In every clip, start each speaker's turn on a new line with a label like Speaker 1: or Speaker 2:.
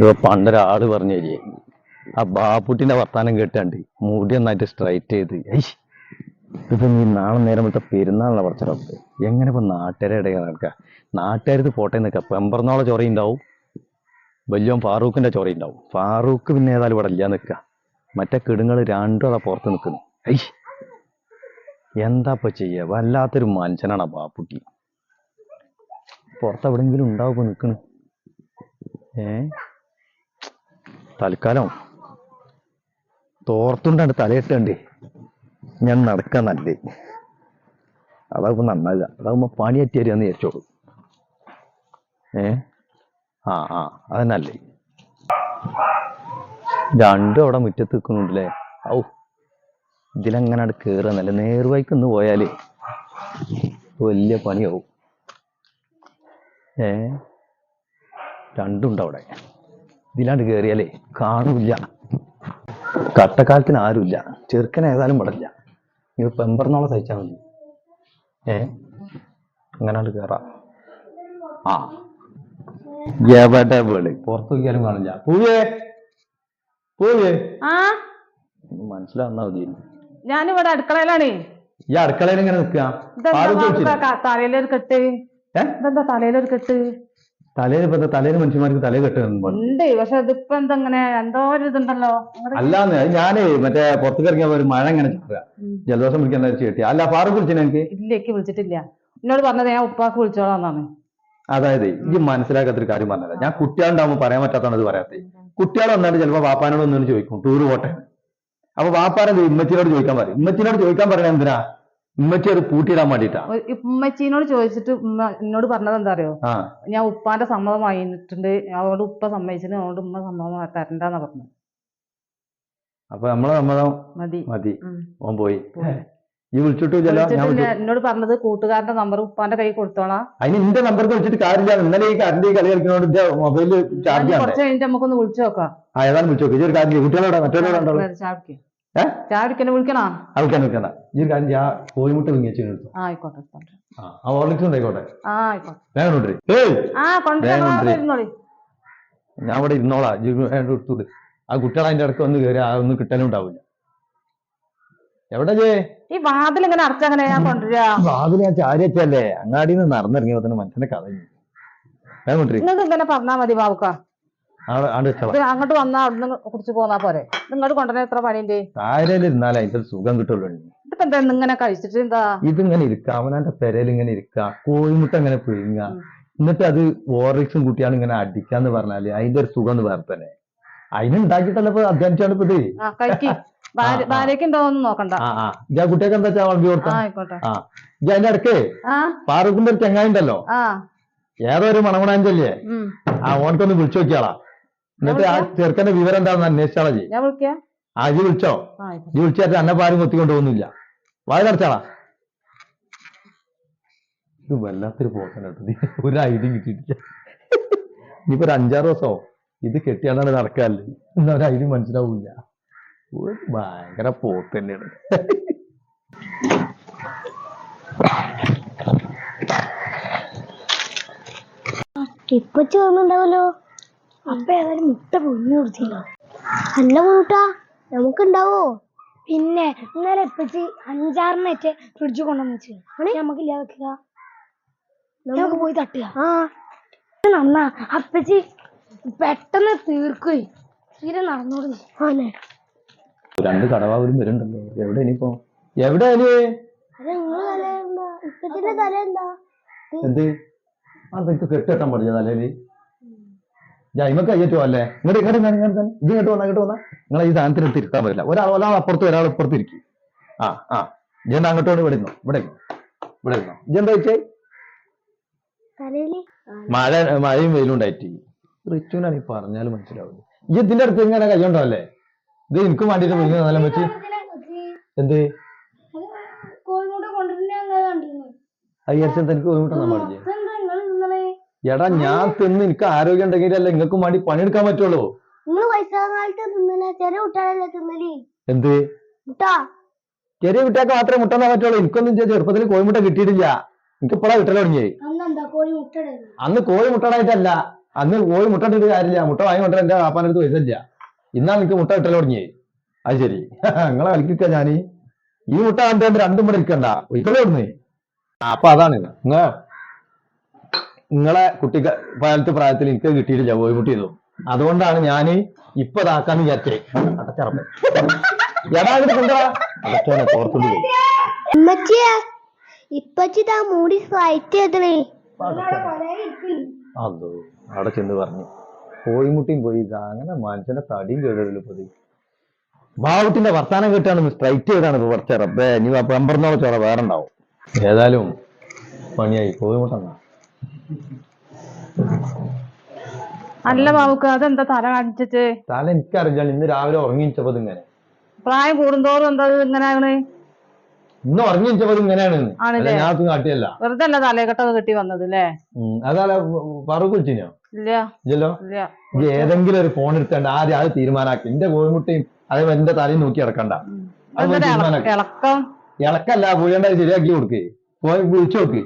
Speaker 1: ഇപ്പൊ പണ്ടൊരാൾ പറഞ്ഞു തരികയെ. ആ ബാപ്പുട്ടിന്റെ വർത്താനം കേട്ടാണ്ട് മുടി ഒന്നായിട്ട് സ്ട്രൈറ്റ് ചെയ്ത് ഇപ്പൊ നീ നാളെ നേരം വിട്ട പെരുന്നാളിനെ പറിച്ചിടത്ത് എങ്ങനെ ഇപ്പൊ നാട്ടുകാരെ ഇടയിൽ നടക്കുക നാട്ടുകാരത് പോട്ടെ നിൽക്കുക പെമ്പറന്നോളെ ചൊറയുണ്ടാവും വലിയോൻ ഫാറൂഖിന്റെ ചൊറയുണ്ടാവും ഫാറൂഖ് പിന്നെ ഏതായാലും ഇവിടെ ഇല്ല നിൽക്കുക മറ്റേ കിടുങ്ങൾ രണ്ടും അതാ പുറത്ത് നിൽക്കുന്നു ഐഷ് എന്താ ഇപ്പൊ ചെയ്യുക വല്ലാത്തൊരു മനുഷ്യനാണ് ആ ബാപ്പുട്ടി. പുറത്ത് എവിടെങ്കിലും ഉണ്ടാവും നിൽക്കണ് ഏ? തൽക്കാലം. തോർത്തുണ്ടാണ്ട് തലയിട്ടുണ്ട് ഞാൻ നടക്കാൻ നല്ലേ അതാകുമ്പോ നന്നാകുക അതാകുമ്പോ പണി അറ്റിയാരിയാന്ന് വിചാരിച്ചോളൂ. ഏ? ആ ആ. അതന്നല്ലേ രണ്ടും അവിടെ മുറ്റത്ത് നിൽക്കുന്നുണ്ടല്ലേ? ഔ. ഇതിലെങ്ങനെ അവിടെ കയറുന്നല്ലേ നേർവായിക്ക് ഒന്ന് പോയാലേ വലിയ പണിയാവും. ഏ? രണ്ടുണ്ട് അവിടെ. ഇതിലാണ്ട് കയറിയാലേ കാണൂല്ല. കട്ടക്കാലത്തിന് ആരുമില്ല. ചെറുക്കൻ ഏതായാലും പടില്ല ഇവ പെമ്പറന്നോളം സഹിച്ചാൽ മതി. ഏ? അങ്ങനാണ്ട് കേറാം. ആ. എവിടെ വേളി? പുറത്തു നോക്കിയാലും കാണില്ല. പൂവേ പൂവേ മനസ്സിലാവുന്ന മതി
Speaker 2: ഞാനിവിടെ അടുക്കളയിലാണ്.
Speaker 1: ഈ അടുക്കളയിൽ ഇങ്ങനെ നിൽക്കുക?
Speaker 2: തലയിലൊരു കെട്ട്?
Speaker 1: എന്താ
Speaker 2: ഇതെന്താ തലയിലൊരു കെട്ട്?
Speaker 1: തലയിൽ ഇപ്പൊ തലയിൽ മനുഷ്യന്മാർക്ക് തല കെട്ടുന്നു
Speaker 2: ഉണ്ട് പക്ഷെ അതിപ്പോ എന്താ ഇങ്ങനെ എന്തോ ഒരു ഇതുണ്ടല്ലോ.
Speaker 1: അല്ലാന്ന് അത് ഞാനേ മറ്റേ പുറത്തേക്ക് ഇറങ്ങിയ ഒരു മഴ ഇങ്ങനെ. ജലദോഷം പിടിക്കാൻ ചേട്ടി. അല്ല ഫാറൂഖ് വിളിച്ചിന് എനിക്ക്
Speaker 2: ഇല്ലേക്ക് വിളിച്ചിട്ടില്ല. എന്നോട് പറഞ്ഞത് ഞാൻ ഉപ്പാക്ക് വിളിച്ചോളാന്നാണ്.
Speaker 1: അതായത് ഈ മനസ്സിലാക്കാത്തൊരു കാര്യം പറഞ്ഞത്. ഞാൻ കുട്ടികളുണ്ടാവുമ്പോൾ പറയാൻ പറ്റാത്തതാണ് ഇത് പറയാത്തത് കുട്ടികൾ വന്നിട്ട് ചിലപ്പോൾ വാപ്പാനോട് ഒന്നും ചോദിക്കും ടൂർ പോട്ടെ അപ്പൊ വാപ്പാനത് ഇമ്മച്ചിനോട് ചോദിക്കാൻ പറയും? ഇമ്മച്ചിനോട് ചോദിക്കാൻ പറയണ എന്തിനാ? ഇമ്മച്ചി അത് കൂട്ടിയിടാൻ വേണ്ടിയിട്ടാ.
Speaker 2: ഒരു- ഉമ്മച്ചീനോട് ചോദിച്ചിട്ട് ഉമ്മ എന്നോട് പറഞ്ഞത് എന്താ അറിയോ ഞാൻ ഉപ്പാന്റെ സമ്മതം വാങ്ങിയിട്ടുണ്ട്. അതുകൊണ്ട് ഉപ്പ സമ്മതിച്ചിട്ട് അതുകൊണ്ട് ഉമ്മ സമ്മതം തരണ്ടെന്നാ പറഞ്ഞു
Speaker 1: അപ്പൊ നമ്മളെ സമ്മതം
Speaker 2: മതി.
Speaker 1: മതി. ഓൻ പോയി. ഈ വിളിച്ചിട്ടില്ല.
Speaker 2: എന്നോട് പറഞ്ഞത് കൂട്ടുകാരന്റെ നമ്പർ ഉപ്പാന്റെ കൈ കൊടുത്തോളാം.
Speaker 1: അതിന് എന്റെ നമ്പർ വിളിച്ചിട്ട് കാര്യമില്ല. ഇന്നലെ ഈ കറണ്ട് ഈ കളി കളിക്കുന്നോണ്ട് മൊബൈലിൽ ചാർജ്
Speaker 2: കുറച്ച് കഴിഞ്ഞിട്ട് നമുക്കൊന്ന് വിളിച്ചു നോക്കാം.
Speaker 1: ആ ഏതാണ് വിളിച്ചു ഈ ഒരു കാര്യം ചെയ്യ്.
Speaker 2: മറ്റേ
Speaker 1: ഏ?
Speaker 2: വിളിക്കണോ?
Speaker 1: ഈ കാര്യം ചെയ്യ്. ആ കോഴിമുട്ട എടുത്തു.
Speaker 2: ആയിക്കോട്ടെ
Speaker 1: ഓർലിക്സ് ഉണ്ടായിക്കോട്ടെ. വേഗം കൊണ്ടുവരും. ഞാൻ ഇവിടെ ഇരുന്നോളാ. എടുത്തൂട് ആ കുട്ടികൾ അതിന്റെ ഇടയ്ക്ക് വന്ന് കയറി ആ ഒന്നും കിട്ടലും ഉണ്ടാവില്ല എവിടെ ജേ?
Speaker 2: ഈ വാതിൽ ഇങ്ങനെ അടച്ചങ്ങനെ ഞാൻ കൊണ്ടുവരാ.
Speaker 1: വാതിൽ ഞാൻ ചാരിച്ചല്ലേ അങ്ങാടിന്ന് അങ്ങാടിയിൽ നിന്ന് നടന്നിറങ്ങിയപ്പോ തന്നെ മനുഷ്യന്റെ കഥ ഞാൻ കൊണ്ടുവരും.
Speaker 2: ഇങ്ങനെ പറഞ്ഞാ മതി ബാബുക്ക അങ്ങോട്ട് വന്നാ അവിടെ കുറിച്ച് പോന്നാ പോരെ. ഇങ്ങോട്ട് കൊണ്ടുവരാൻ എത്ര പണിയുണ്ട്?
Speaker 1: താരയിൽ ഇരുന്നാലേ അതിന്റെ സുഖം കിട്ടുള്ളൂ.
Speaker 2: ഇതിപ്പോ എന്താ ഇങ്ങനെ കഴിച്ചിട്ട് എന്താ?
Speaker 1: ഇതിങ്ങനെ ഇരിക്കുക അവനാന്റെ പെരയിൽ ഇങ്ങനെ ഇരിക്കാം. കോഴിമുട്ട ഇങ്ങനെ
Speaker 2: പിഴുങ്ങ.
Speaker 1: എന്നിട്ട് അത് ഓറിക്സും കുട്ടിയാണ് ഇങ്ങനെ അടിക്കാന്ന് പറഞ്ഞാൽ അതിന്റെ ഒരു സുഖം എന്ന് വേറെ തന്നെ. അതിനുണ്ടാക്കിയിട്ടല്ല ഇപ്പൊ അധ്വാനിച്ചാണ് ഇപ്പൊ ഇത്.
Speaker 2: ഭാര്യക്ക് നോക്കണ്ട.
Speaker 1: കുട്ടിയൊക്കെ എന്താ വെച്ചാൽ
Speaker 2: ആ
Speaker 1: കൊടുത്ത ഇജ അതിന്റെ ഇടയ്ക്ക്
Speaker 2: ആ.
Speaker 1: ഫാറൂഖിന്റെ ഒരു ചെങ്ങായി ഉണ്ടല്ലോ ഏതോ ഒരു മണമണാഞ്ചല്ലേ? ആ ഓണക്കൊന്ന് വിളിച്ചു നോക്കിയാളാ. എന്നിട്ട് ആ ചെറുക്കന്റെ വിവരം എന്താണെന്ന് അന്വേഷിച്ചാളാ ജി
Speaker 2: ഞാൻ വിളിക്കാം.
Speaker 1: ആ ജി വിളിച്ചോ? ജി വിളിച്ചാൽ അന്നെ പാരും കൊത്തിക്കൊണ്ട് പോകുന്നില്ല വാതിലടച്ചാളാ ഇത് വല്ലാത്തൊരു പോക്കനായിട്ട് ഒരു ഐഡിയ കിട്ടിയിട്ടില്ല. ഇനിയിപ്പോ ഒരു അഞ്ചാറ് ദിവസമോ? ഇത് കെട്ടിയാണ്ടാണ് നടക്കാല്ലേ? എന്നാ ഒരു ഐഡിയ മനസ്സിലാവൂല ഒരു ഭയങ്കര പോക്ക് തന്നെയാണ്.
Speaker 3: ഇപ്പൊ ചോന്നുണ്ടാവല്ലോ അപ്പൊ ഏതായാലും മുട്ട പൊഞ്ഞു കൊടുത്തില്ല അല്ല മുട്ട നമുക്കുണ്ടാവോ? പിന്നെ ഇന്നലെ ഇപ്പച്ചി അഞ്ചാറിനേറ്റ് ഫ്രിഡ്ജ് കൊണ്ടുവന്ന് വെച്ചു. നമുക്ക് ഇല്ലാതെ വെക്കുക. നമുക്ക് പോയി തട്ടുക. ആ. നന്നാ. അപ്പച്ചി പെട്ടെന്ന് തീർക്കുവേ. തീരെ നടന്നോടുന്നു. ആണേ.
Speaker 1: രണ്ട് കടവാവലും വരുന്നുണ്ടല്ലോ. എവിടെ ഇനിയിപ്പോ? എവിടെ
Speaker 3: എന്ത്?
Speaker 1: അതൊക്കെ കെട്ടിട്ടാൻ പറഞ്ഞ തലേൽ ജൈമക്ക് കയ്യറ്റോ അല്ലേ? ഇങ്ങോട്ട് ഇങ്ങോട്ട് ഞാൻ ഇങ്ങനെ തന്നെ ഇത് ഇങ്ങോട്ട് വന്നാ ഇങ്ങോട്ട് വന്നാ? നിങ്ങളെ ഈ സാധനത്തിന് തിരുത്താൻ പറ്റില്ല. ഒരാൾ ഒരാൾ അപ്പുറത്ത് ഒരാൾ ഇപ്പുറത്ത് ഇരിക്കും. ആ ആ. ഇജെന്താ അങ്ങോട്ട് കൊണ്ട് ഇവിടെ ഇരുന്നോ. ഇവിടെ ഇരുന്നോ. ഇവിടെ ഇരുന്നോ ഇജെന്താ വെച്ചേ മഴ മഴയും വെയിലും ഉണ്ടായിട്ട്. റിച്ചുവിനാണ് ഈ പറഞ്ഞാലും മനസ്സിലാവും ഈ ഇതിന്റെ അടുത്ത് ഇങ്ങനെ കയ്യുണ്ടോ അല്ലേ? ഇത് എനിക്കും വേണ്ടിട്ട് വിളിക്കുന്ന നല്ല പറ്റി. എന്ത്?
Speaker 3: കോഴിമുട്ട കോഴിമുട്ടാ
Speaker 1: അയ്യച്ചൻ
Speaker 3: ഇതെന്താ നിങ്ങൾ തിന്നണേ
Speaker 1: എടാ ഞാൻ തിന്ന് എനിക്ക് ആരോഗ്യം ഉണ്ടെങ്കിലല്ലേ നിങ്ങൾക്കും വേണ്ടി പണിയെടുക്കാൻ പറ്റുള്ളൂ? എന്ത്? ചെറിയ കുട്ടിയൊക്കെ മാത്രമേ മുട്ട പറ്റുള്ളൂ. എനിക്കൊന്നും ചെറുപ്പത്തിൽ കോഴിമുട്ട കിട്ടിയിട്ടില്ല. എനിക്ക് ഇപ്പോഴാ കിട്ടൽ തുടങ്ങിയത് അന്ന് കോഴി മുട്ടടായിട്ടല്ല അന്ന് കോഴി മുട്ട ഇട്ടിട്ട് കാര്യമില്ല. മുട്ട വാങ്ങി കൊണ്ടാ എന്റെ വാപ്പാനടുത്ത് പൈസ ഇല്ല. ഇന്നാ എനിക്ക് മുട്ട കിട്ടൽ തുടങ്ങിയത് അത് ശരി. നിങ്ങളെ കളിക്ക ഞാൻ ഈ മുട്ട കണ്ടുകൊണ്ട് രണ്ടും കൂടെ ഇരിക്കണ്ട. ഇക്കളെ ഇവിടുന്ന് അപ്പൊ അതാണ്. നിങ്ങ നിങ്ങളെ കുട്ടി കാലത്ത് പ്രായത്തിൽ എനിക്ക് കിട്ടിയിട്ടില്ല കോഴിമുട്ടി ചെയ്തു. അതുകൊണ്ടാണ് ഞാൻ ഇപ്പൊ ഇതാക്കാന്ന് വിചാരിച്ചേ. അടച്ചറപ്പ് എടാ കൊണ്ടുവാ. അടച്ചോനെ പോയി.
Speaker 3: മൂടി
Speaker 1: അതോ അവിടെ ചെന്ന് പറഞ്ഞു. കോഴിമുട്ടിയും പോയി അങ്ങനെ മനുഷ്യന്റെ തടിയും കേടല്ലോ പോയി ബാബുട്ടിന്റെ വർത്താനം കേട്ടാണ് സ്ട്രൈറ്റ് ചെയ്താണ് ഇപ്പൊ കുറച്ച് റബ്ബേ ഇനി പമ്പറന്നോളം ചോറ വേറെ ഉണ്ടാവും. ഏതായാലും പണിയായി കോഴിമുട്ട
Speaker 2: അല്ല ബാബുക്ക് അതെന്താ തല കാണിച്ചേ
Speaker 1: തല എനിക്കറിഞ്ഞാൽ ഇന്ന് രാവിലെ ഉറങ്ങിച്ചപ്പോ ഇങ്ങനെ.
Speaker 2: പ്രായം കൂടുന്തോറും എന്താ ഇങ്ങനെ ആകണേ
Speaker 1: ഇന്ന് ഉറങ്ങിച്ചപ്പോ ഇങ്ങനെയാണ്? ഞാൻ കാട്ടിയല്ല.
Speaker 2: വെറുതെ അല്ല തലക്കെട്ടൊക്കെ കെട്ടി വന്നത് അല്ലേ
Speaker 1: അതല്ല അതാല പറു
Speaker 2: ഇല്ല.
Speaker 1: ഇല്ലല്ലോ? ഏതെങ്കിലും ഒരു ഫോൺ എടുത്തേണ്ട ആദ്യം അത് തീരുമാനാക്കി. എന്റെ കോഴിമുട്ടയും അതേപോലെ എന്റെ തലയും നോക്കി ഇറക്കണ്ട ഇളക്കല്ല പുഴണ്ട ശരിയാക്കി കൊടുക്കേ. പോയി വിളിച്ചു നോക്ക്.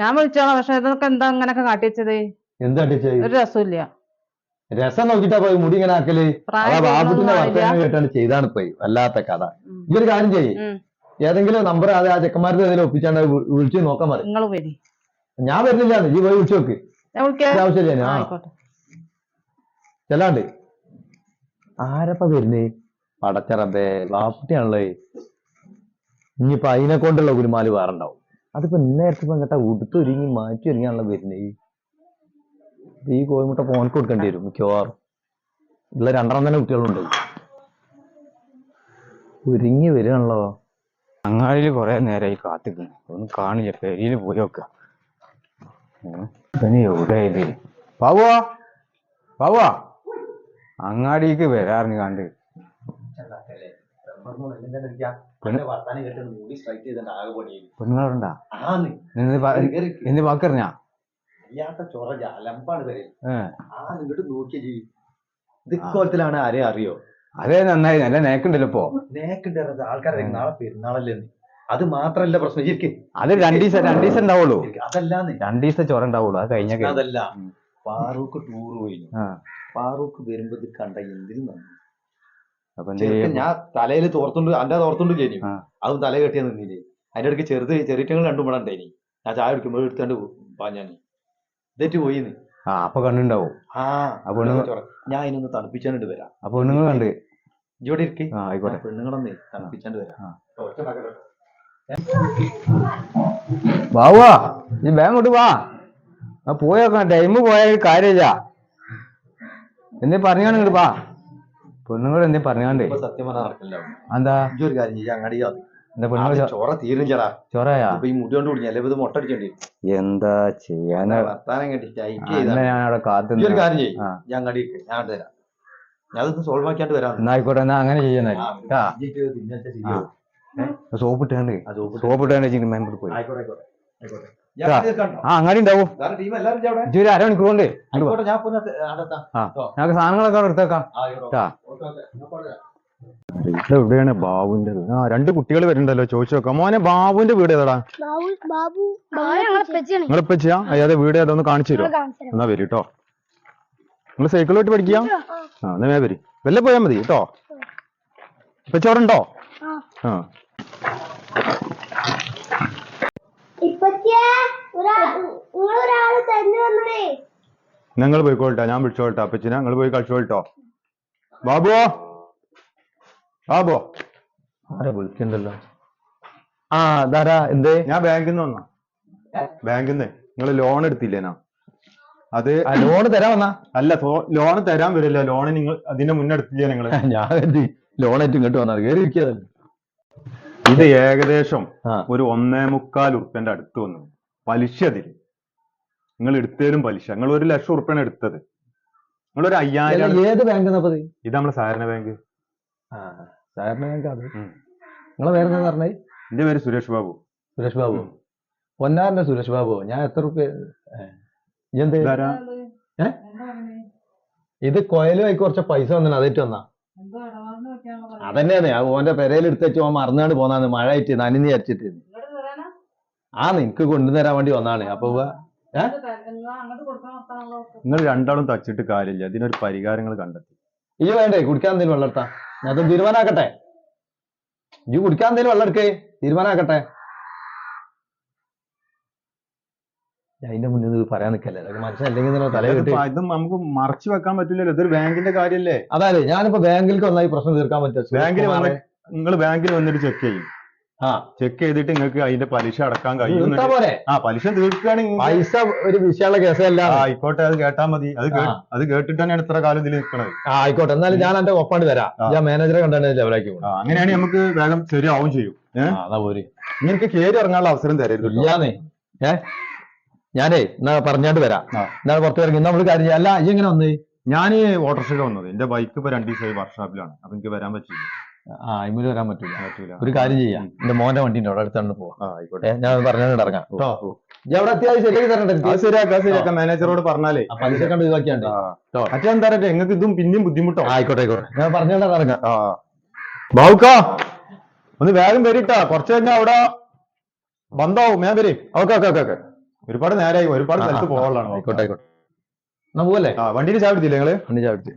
Speaker 2: ഞാൻ വിളിച്ചോളാം പക്ഷെ ഇതൊക്കെ എന്താ അങ്ങനെയൊക്കെ കാട്ടി വെച്ചത്?
Speaker 1: എന്താ ചെയ്ത്
Speaker 2: ഒരു രസമില്ല
Speaker 1: രസം നോക്കിട്ടാ പോയി മുടി ഇങ്ങനെ ആക്കൽ. ബാബുട്ടിന്റെ വർത്തമാനം കേട്ടാണ് ചെയ്താണ് പോയി വല്ലാത്ത കഥ. ഈ ഒരു കാര്യം ചെയ്യ്. ഏതെങ്കിലും നമ്പർ അത് ആ ചെക്കന്മാരുടെ ഏതെങ്കിലും ഒപ്പിച്ചാണ്ട് വിളിച്ചു നോക്കാൻ മതി
Speaker 2: നിങ്ങൾ വരി.
Speaker 1: ഞാൻ വരുന്നില്ല നീ പോയി വിളിച്ചു നോക്ക്. ആവശ്യമില്ല ആ. ചെല്ലാണ്ട്. ആരപ്പ വരുന്നേ? പടച്ചറബേ ബാപ്പുട്ടിയാണല്ലോ. ഇനിയിപ്പൊ അതിനെ കൊണ്ടുള്ള ഗുരുമാൽ വേറെ ഉണ്ടാവും. അതിപ്പോ നേരത്തെ ഇപ്പൊ കേട്ടാ ഉടുത്തൊരുങ്ങി മാറ്റി ഒരുങ്ങിയാണല്ലോ വരുന്നേ. ഈ കോഴിമുട്ട ഫോണിക്ക് കൊടുക്കേണ്ടി വരും മിക്കവാറും. ഇതിലെ രണ്ടെണ്ണം തന്നെ കുട്ടികളുണ്ട്. ഒരുങ്ങി വരികയാണല്ലോ
Speaker 4: അങ്ങാടിയിൽ കുറെ നേരമായി കാത്തിക്കുന്നു ഒന്നും കാണില്ല പെരിയിൽ പോയി പാവുവാ പാവുവാ അങ്ങാടിക്ക് വരാറിന് കണ്ട്. പെണ്ണുങ്ങളുണ്ടാ എന്ത് വാക്കറിഞ്ഞാ? ഏ.
Speaker 1: ഇക്കോലത്തിലാണ് ആരെ അറിയോ?
Speaker 4: അതേ നന്നായി. നല്ല നേക്കുണ്ടല്ലോ ഇപ്പോ.
Speaker 1: നേക്കുണ്ട് ആൾക്കാരെ നാളെ പെരുന്നാളല്ലേ അത് മാത്രല്ല പ്രശ്നം. ശരിക്കും.
Speaker 4: അത് രണ്ടീസം രണ്ടീസം ഉണ്ടാവുള്ളൂ.
Speaker 1: അതല്ലാന്ന്.
Speaker 4: രണ്ടീസ ചോര ഉണ്ടാവുള്ളൂ. അത് കഴിഞ്ഞ
Speaker 1: അതല്ല. ഫാറൂഖ് ടൂർ പോയി
Speaker 4: ആ.
Speaker 1: ഫാറൂഖ് വരുമ്പോ ഇത് കണ്ട എന്തിനും നന്ദി.
Speaker 4: അപ്പൊ
Speaker 1: ഞാൻ തലയിൽ തോർത്തുണ്ട് അന്റെ തോർത്തുണ്ട് കഴിഞ്ഞു. അതും തല കെട്ടിയാ നിന്നില്ലേ അതിന്റെ ഇടയ്ക്ക് ചെറുത് ചെറിയറ്റങ്ങൾ രണ്ടും ഇവിടെ ഉണ്ടായി ഞാൻ ചായ കുടിക്കുമ്പോൾ എടുത്താണ്ട് പാഞ്ഞാനി. ഇതേറ്റ് പോയി
Speaker 4: ആ അപ്പൊ കണ്ടുണ്ടാവും
Speaker 1: ആ. ഞാൻ അതിനൊന്ന് തണുപ്പിച്ചാണ്ട് വരാം.
Speaker 4: അപ്പൊ പെണ്ണുങ്ങൾ കണ്ട്.
Speaker 1: ഇവിടെ ഇരിക്കേ.
Speaker 4: ആയിക്കോട്ടെ.
Speaker 1: പെണ്ണുങ്ങളൊന്നേ തണുപ്പിച്ചാണ്ട് വരാം.
Speaker 4: വാ നീ കൊണ്ട് വാ. പോയേക്കാം ടൈം പോയ ഒരു കാര്യമില്ല. എന്നെ പറഞ്ഞാണ് ഇങ്ങോട്ട് വാ. പെണ്ണുങ്ങൾ എന്തേ പറഞ്ഞാണ്ടേ
Speaker 1: സത്യം പറഞ്ഞാൽ നടക്കില്ല.
Speaker 4: എന്താ
Speaker 1: ഒരു കാര്യം ചെയ്യാം അങ്ങടിയാ
Speaker 4: എന്താ പെണ്ണുങ്ങൾ
Speaker 1: ചോറ തീരും ചേടാ
Speaker 4: ചൊറയാ?
Speaker 1: ഇപ്പൊ ഈ മുടി കൊണ്ട് കുടിഞ്ഞ ഇത് മുട്ട അടിച്ചോണ്ടി.
Speaker 4: എന്താ ചെയ്യാനാ?
Speaker 1: വർത്താനം കേട്ടിട്ട്
Speaker 4: കാത്തു
Speaker 1: ഒരു കാര്യം ചെയ്യും. ഞാൻ ഞാൻ അങ്ങട് തരാം. ഞാൻ സോൾവ് ആക്കിയാണ്ട് വരാം.
Speaker 4: എന്നാ എന്നാ അങ്ങനെ ചെയ്യാനായി സോപ്പിട്ടാണ്ട്. സോപ്പിട്ടാണ്ട്. വെച്ചിട്ട് മെമ്പർ പോയി
Speaker 1: ആയിക്കോട്ടെ ആയിക്കോട്ടെ ആയിക്കോട്ടെ.
Speaker 4: അങ്ങാടി ഉണ്ടാവും?
Speaker 1: ടീം എല്ലാവരും ഇജ്ജ് അവിടെ?
Speaker 4: ഇജ്ജ് ഒരു അരമണിക്കൂർ കൊണ്ട് ഞങ്ങൾക്ക് സാധനങ്ങളൊക്കെ എടുത്തേക്കാം. എവിടെയാണ് ബാബുന്റെ ആ രണ്ട് കുട്ടികൾ വരുന്നുണ്ടല്ലോ ചോദിച്ചു നോക്കാം. മോനെ ബാബുന്റെ വീട് ഏതാടാ?
Speaker 3: ബാബു ബാബു ഞങ്ങളെ
Speaker 4: ഏതാ ഒന്ന് വീട് കാണിച്ചു തരുമോ എന്നാ വരും കേട്ടോ നിങ്ങൾ സൈക്കിൾ ഓട്ടി പഠിക്കാം ആ എന്നാ വരും. വല്ല പോയാ മതി കേട്ടോ ഇപ്പൊ ചോറുണ്ടോ ആ
Speaker 3: ഇപ്പച്ചിയെ ഒരാ നിങ്ങളൊരാൾ തന്നെ വന്നേ
Speaker 4: നിങ്ങൾ പോയിക്കോട്ടോ ഞാൻ വിളിച്ചോൾട്ടാ അപ്പച്ചിനെ നിങ്ങൾ പോയി കളിച്ചോട്ടോ ബാബുവോ ബാബുവോ
Speaker 1: ആരെ വിളിക്കണ്ടല്ലോ? ആ ധാരാ എന്തേ?
Speaker 4: ഞാൻ ബാങ്കിൽ നിന്ന് വന്നാ ബാങ്കിൽ നിന്ന്? നിങ്ങൾ ലോൺ എടുത്തില്ലേനാ അത്
Speaker 1: ലോൺ ലോണ് തരാൻ വന്നാ?
Speaker 4: അല്ല ലോൺ തരാൻ വരില്ല. ലോൺ നിങ്ങൾ അതിന്റെ മുന്നേ എടുത്തില്ലേ നിങ്ങൾ
Speaker 1: ഞാൻ ലോൺ ആയിട്ട് ഇങ്ങോട്ട് വന്നാൽ കയറി ഇരിക്കാതല്ലേ
Speaker 4: ഇത് ഏകദേശം ഒരു ഒന്നേ മുക്കാൽ ഉറുപ്പ്യന്റെ അടുത്ത് വന്നു. പലിശ അതിൽ നിങ്ങൾ എടുത്തതിലും പലിശ. നിങ്ങൾ ഒരു ലക്ഷം ഉറുപ്പ്യാണ് എടുത്തത്. നിങ്ങൾ ഒരു അയ്യായിരം
Speaker 1: ഏത് ബാങ്ക്
Speaker 4: ഇത് നമ്മളെ സഹകരണ ബാങ്ക്
Speaker 1: ആ സാറിന് ബാങ്ക് അത്. നിങ്ങളെ
Speaker 4: എന്റെ പേര് സുരേഷ് ബാബു.
Speaker 1: സുരേഷ് ബാബു. പൊന്നാറിന്റെ സുരേഷ് ബാബു. ഞാൻ എത്ര റുപ്യ എന്ത്? ഇത് കൊയലുമായി കുറച്ച് പൈസ വന്നിട്ട് അതേറ്റ് വന്നാ
Speaker 2: എന്തോ ഇടപാടിന് പറ്റിയാണോ പറഞ്ഞത്?
Speaker 1: അതന്നെയാണ്. ആ ഓന്റെ പെരയിലെടുത്ത് വെച്ച് ഓൻ മറന്നാണ്ട് പോന്നാണ് മഴ ആയിട്ട് നനഞ്ഞ്
Speaker 2: അരച്ചിട്ട്.
Speaker 1: ആ നിനക്ക് കൊണ്ടുതരാൻ വേണ്ടി വന്നാണ്. അപ്പൊ
Speaker 4: നിങ്ങൾ രണ്ടാളും തച്ചിട്ട് കാര്യമില്ല. ഇതിനൊരു പരിഹാരങ്ങൾ കണ്ടെത്തി.
Speaker 1: ഇയ്യ വേണ്ടേ? കുടിക്കാൻ എന്തെങ്കിലും വെള്ളം എടുത്താ ഞാൻ തീരുമാനാക്കട്ടെ. ഇയ്യ് കുടിക്കാൻ എന്തെങ്കിലും വെള്ളം എടുക്കേ തീരുമാനാക്കട്ടെ ഞാൻ അതിന്റെ മുന്നിൽ ഇത് പറയാൻ നിൽക്കല്ലേ? അതൊക്കെ മനസ്സിലല്ലെങ്കിൽ തല
Speaker 4: ഇത് നമുക്ക് മറച്ചു വെക്കാൻ പറ്റില്ലല്ലോ. ഇതൊരു ബാങ്കിന്റെ കാര്യല്ലേ?
Speaker 1: അതായത് ഞാനിപ്പോ ബാങ്കിലേക്ക് വന്നാൽ ഈ പ്രശ്നം തീർക്കാൻ പറ്റും
Speaker 4: ബാങ്കിൽ വന്ന് നിങ്ങൾ ബാങ്കിൽ വന്നിട്ട് ചെക്ക് ചെയ്യും.
Speaker 1: ആ.
Speaker 4: ചെക്ക് ചെയ്തിട്ട് നിങ്ങൾക്ക് അതിന്റെ പലിശ അടക്കാൻ കഴിയും
Speaker 1: പോരെ.
Speaker 4: ആ പലിശ തീർക്കുകയാണെങ്കിൽ
Speaker 1: പൈസ ഒരു വിഷയമുള്ള കേസല്ല.
Speaker 4: ആയിക്കോട്ടെ അത് കേട്ടാ മതി. അത് അത് കേട്ടിട്ട് തന്നെയാണ് ഇത്ര കാലം ഇതിൽ നിൽക്കണത്
Speaker 1: ആ ആയിക്കോട്ടെ. എന്നാലും ഞാൻ എന്റെ ഒപ്പാണ്ട് തരാം ഞാൻ മാനേജറെ കണ്ടാണ് ലെവലാക്കി
Speaker 4: അങ്ങനെയാണെങ്കിൽ നമുക്ക് വേഗം ശരിയാവും ചെയ്യും.
Speaker 1: അതാ പോര്.
Speaker 4: നിങ്ങൾക്ക് കയറി ഇറങ്ങാനുള്ള അവസരം തരരുത്.
Speaker 1: ഇല്ലാന്നേ. ഏ? ഞാനേ എന്നാ പറഞ്ഞാണ്ട് വരാം. എന്നാ പുറത്ത് ഇറങ്ങി. നമ്മൾ കാര്യം അല്ല ഈ എങ്ങനെ വന്നേ?
Speaker 4: ഞാൻ ഓട്ടോറിക്ഷയിൽ വന്നത്. എന്റെ ബൈക്ക് ഇപ്പൊ രണ്ടു ദിവസമായി വർക്ക്ഷോപ്പിലാണ് അപ്പൊ എനിക്ക് വരാൻ പറ്റില്ല
Speaker 1: ആ ഇമ്മൽ വരാൻ പറ്റില്ല
Speaker 4: പറ്റൂല.
Speaker 1: ഒരു കാര്യം ചെയ്യാം. എന്റെ മോന്റെ വണ്ടി ഉണ്ട് അവിടെ അടുത്താണ്
Speaker 4: ആയിക്കോട്ടെ.
Speaker 1: ഞാൻ പറഞ്ഞാണ്ട് ഇറങ്ങാം. അവിടെ ശരിയാക്കി തരണ്ടേ.
Speaker 4: ശരിയാക്കാം ശരിയാക്കാം. മാനേജറോട് പറഞ്ഞാലേ.
Speaker 1: പലിശ കണ്ട്
Speaker 4: പറയാ നിങ്ങൾക്ക് ഇതും പിന്നെയും ബുദ്ധിമുട്ടോ?
Speaker 1: ആയിക്കോട്ടെ ആയിക്കോട്ടെ. ഞാൻ പറഞ്ഞാണ്ട് ഇറങ്ങാം.
Speaker 4: ബാവുക്ക ഒന്ന് വേഗം വരിട്ടാ. കുറച്ച് കഴിഞ്ഞാ അവിടെ ബന്ധാവും. ഞാൻ വരും.
Speaker 1: Okay okay okay okay.
Speaker 4: ഒരുപാട് നേരമായി ഒരുപാട് സ്ഥലത്ത് പോകാനുള്ളതാണ്.
Speaker 1: ആയിക്കോട്ടെ ആയിക്കോട്ടെ. എന്നാ പോവല്ലേ?
Speaker 4: ആ വണ്ടിയിൽ ചാവിടുത്തില്ലേ നിങ്ങൾ?
Speaker 1: വണ്ടി ചാവിടിച്ച്